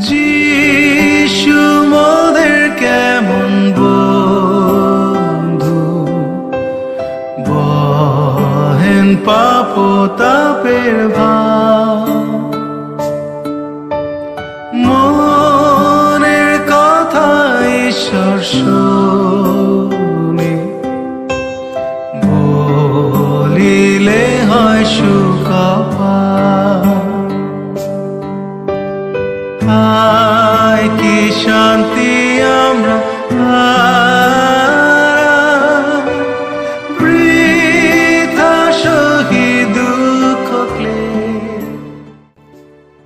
যিশু মোদের কেমন মনের শুনে বলিলে হয় সুখপার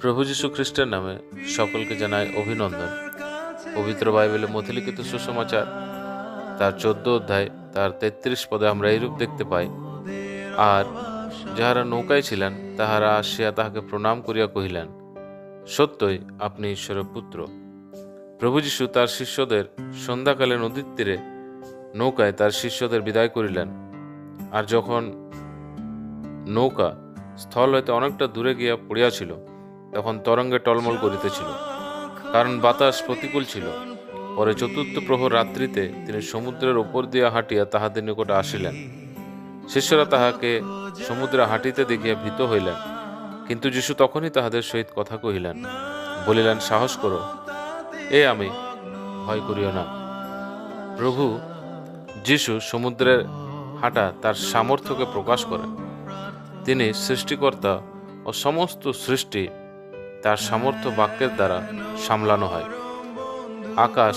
প্রভু যীশু খ্রিস্টের নামে সকলকে জানায় অভিনন্দন। পবিত্র বাইবেলে মথিলিখিত সুসমাচার, তার চোদ্দ অধ্যায়, তার তেত্রিশ পদে আমরা এইরূপ দেখতে পাই। আর যাহারা নৌকায় ছিলেন, তাহারা আসিয়া তাহাকে প্রণাম করিয়া কহিলেন সত্যই আপনি ঈশ্বরের পুত্র। প্রভু যীশু তার শিষ্যদের সন্ধ্যাকালে নদীর তীরে নৌকায় তার শিষ্যদের বিদায় করিলেন। আর যখন নৌকা স্থল হইতে অনেকটা দূরে গিয়া পড়িয়াছিল, তখন তরঙ্গে টলমল করিতেছিল। কারণ বাতাস প্রতিকূল ছিল। পরে চতুর্থ প্রহর রাত্রিতে তিনি সমুদ্রের উপর দিয়া হাঁটিয়া তাহাদের নিকটে আসিলেন। শিষ্যরা তাহাকে সমুদ্রে হাঁটিতে দেখিয়া ভীত হইলেন। কিন্তু যিশু তখনই তাহাদের সহিত কথা কহিলেন, বলিলেন, সাহস করো। এ আমি, ভয় করিও না। প্রভু, যিশু সমুদ্রের হাঁটা তার সামর্থ্যকে প্রকাশ করেন। তিনি সৃষ্টিকর্তা ও সমস্ত সৃষ্টি তার সামর্থ্য বাক্যের দ্বারা সামলানো হয়। আকাশ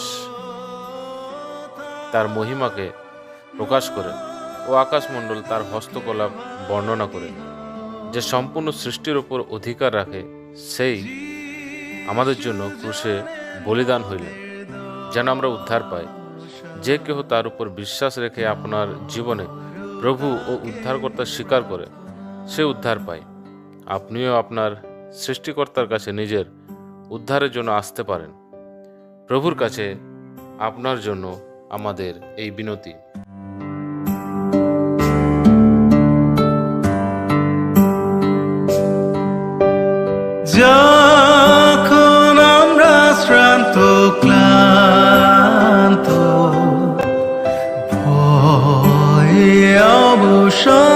তার মহিমাকে প্রকাশ করে ও আকাশমণ্ডল তার হস্তকলাপ বর্ণনা করে। যে সম্পূর্ণ সৃষ্টির উপর অধিকার রাখে, সেই আমাদের জন্য ক্রুশে বলিদান হইলেন যেন আমরা উদ্ধার পাই। যে কেহ তার উপর বিশ্বাস রেখে আপনার জীবনে প্রভু ও উদ্ধারকর্তা স্বীকার করে, সে উদ্ধার পায়। আপনিও আপনার সৃষ্টিকর্তার কাছে নিজের উদ্ধারের জন্য আসতে পারেন। প্রভুর কাছে আপনার জন্য আমাদের এই বিনতি। যখন আমরা শ্রান্ত ক্লান্ত ভয়ে অবসর